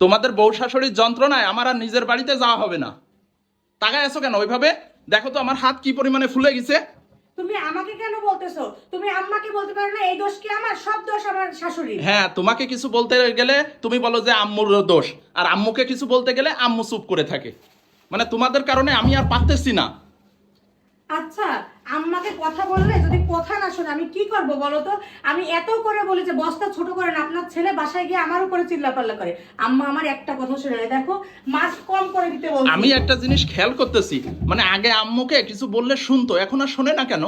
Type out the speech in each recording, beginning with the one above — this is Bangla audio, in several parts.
তোমাদের বউ শাশুড়ির যন্ত্রণায় আমার আর নিজের বাড়িতে যাওয়া হবে না। তাকায় আছো কেন ওইভাবে? দেখো তো আমার হাত কি পরিমাণে ফুলে গেছে। তুমি আমাকে কেন বলতেছো? তুমি আম্মাকে বলতে পারো না এই দোষ কি আমার? সব দোষ আমার শাশুড়ি হ্যাঁ তোমাকে কিছু বলতে গেলে তুমি বলো যে আম্মুর দোষ আর আম্মুকে কিছু বলতে গেলে আম্মু চুপ করে থাকে। মানে তোমাদের কারণে আমি আর পারতেছি না। আচ্ছা আম্মাকে কথা বললে যদি কথা না শোনে আমি কি করব বলো তো? আমি এত করে বলি যে বস্তা ছোট করেন আপনার ছেলে বাসায় গিয়ে আমার উপরে চিল্লাপাল্লা করে। আম্মা আমার একটা কথা শুনে নেয়, দেখো মাছ কম করে দিতে বলছি। আমি একটা জিনিস খেয়াল করতেছি। মানে আগে আম্মুকে কিছু বললে শুনতো এখন আর শোনে না কেন?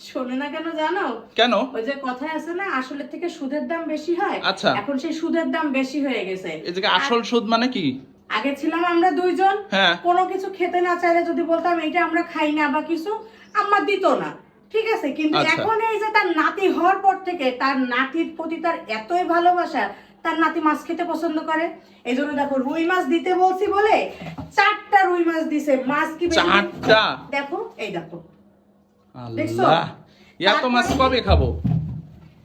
শোনে না কেন জানো? কেন? ওই যে কথায় আছে না আসলের থেকে সুদের দাম বেশি হয়। আচ্ছা। এখন সেই সুদের দাম বেশি হয়ে গেছে। এই যে আসল সুদ মানে কি? আগে ছিলাম আমরা দুইজন হ্যাঁ। কোনো কিছু খেতে না চাইলে যদি বলতাম এটা আমরা খাই না বা কিছু আম্মা দিত না ঠিক আছে কিন্তু আচ্ছা। এখন এই যে তার নাতি হওয়ার পর থেকে তার নাতির প্রতি তার এতই ভালোবাসা তার নাতি মাছ খেতে পছন্দ করে এই জন্য দেখো রুই মাছ দিতে বলছি বলে চারটা রুই মাছ দিছে মাছ কি চারটা? দেখো এই দেখো দেখছ? আল্লাহ এত মাছ কবে খাব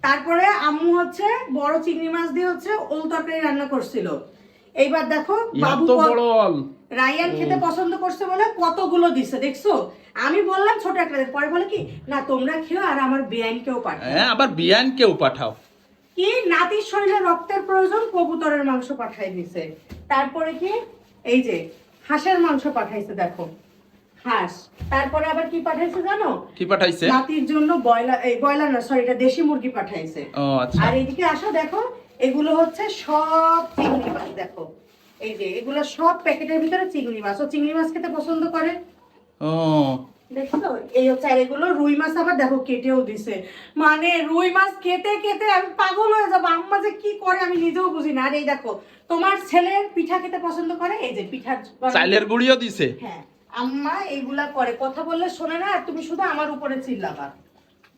তারপরে আম্মু হচ্ছে বড় চিংড়ি মাছ দিয়ে হচ্ছে ওল তরকারি রান্না করছিল এইবার দেখো বাবু রায়ান খেতে পছন্দ করছে বলে কতগুলো দিছে দেখছ? আমি বললাম ছোট একটা। পরে বলে কি না তোমরা খেও আর আমার বেআইনকেও পাঠাও। হ্যাঁ আবার বিয়ান কেউ পাঠাও। কি নাতির শরীরে রক্তের প্রয়োজন কবুতরের মাংস পাঠাই দিছে। তারপরে কি এই যে হাঁসের মাংস পাঠাইছে দেখো। হাঁস। তারপরে আবার কি পাঠাইছে জানো? কি পাঠাইছে? নাতির জন্য ব্রয়লার এই ব্রয়লার না সরি এটা দেশি মুরগি পাঠাইছে। ও আচ্ছা। আর এইদিকে আসো দেখো এগুলো হচ্ছে সব চিংড়ি মাছ দেখো। এই যে এগুলো সব প্যাকেটের ভিতরে চিংড়ি মাছ। ও চিংড়ি মাছ খেতে পছন্দ করে? ও। দেখছ এই হচ্ছে আর এগুলো রুই মাছ আবার দেখো কেটেও দিছে। মানে রুই মাছ খেতে খেতে আমি পাগল হয়ে যাব। আম্মা যে কি করে আমি নিজেও বুঝি না। আর এই দেখো তোমার ছেলে পিঠা খেতে পছন্দ করে? এই যে পিঠা গুঁড়িও দিছে? হ্যাঁ আম্মা এইগুলা করে। কথা বললে শোনে না আর তুমি শুধু আমার উপরে চিল্লাবা।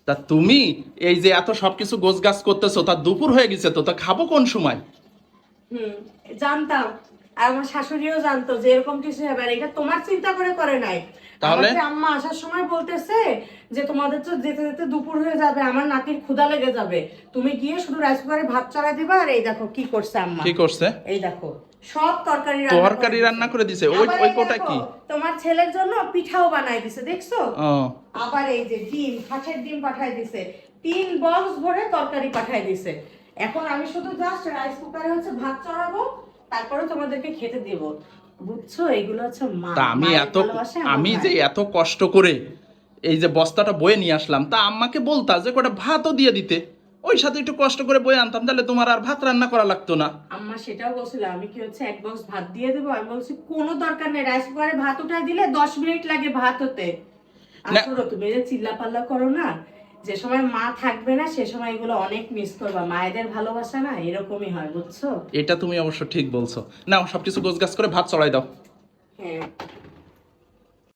তা তুমি এই যে এত সবকিছু গোছ গাছ করতেছো, তা দুপুর হয়ে গেছে তো, তা খাব কোন সময়? জানতাম। আর আমার শাশুড়িও জানতো যে এরকম কিছু হবে আর এটা তোমার চিন্তা করে করে নাই। তাহলে? আম্মা আসার সময় বলতেছে যে তোমাদের তো যেতে যেতে দুপুর হয়ে যাবে আমার নাতির ক্ষুধা লেগে যাবে। তুমি গিয়ে শুধু রাইস কুকারে ভাত চড়াই দিবা আর এই দেখো কি করছে আম্মা। কি করছে? এই দেখো সব তরকারি রান্না তরকারি রান্না করে দিছে। ওই ওই কোটা কি? তোমার ছেলের জন্য পিঠাও বানাই দিছে দেখছ? আবার এই যে ডিম হাঁসের ডিম পাঠাই দিছে। তিন বক্স ভরে তরকারি পাঠাই দিছে। এখন আমি শুধু জাস্ট রাইস কুকারে হচ্ছে ভাত চড়াবো তারপরে তোমাদেরকে খেতে দিব। বুঝছ? এগুলো হচ্ছে মা আমি এত আমি যে এত কষ্ট করে এই যে বস্তাটা বয়ে নিয়ে আসলাম তা আম্মাকে বলতা যে কটা ভাতও দিয়ে দিতে। ওই সাথে একটু কষ্ট করে বয়ে আনতাম তাহলে তোমার আর ভাত রান্না করা লাগতো না। আম্মা সেটাও বলছিল আমি কি হচ্ছে এক বক্স ভাত দিয়ে দেবো? আমি বলছি কোনো দরকার নেই রাইস কুকারে ভাত উঠাই দিলে দশ মিনিট লাগে ভাত হতে। না। তুমি যে চিল্লা পাল্লা করো না যে সময় মা থাকবে না সে সময় এগুলো অনেক মিস করবা। মায়েদের ভালোবাসা না এরকমই হয় বুঝছ? এটা তুমি অবশ্য ঠিক বলছো। না সবকিছু গোছগাছ করে ভাত চড়াই দাও। হ্যাঁ।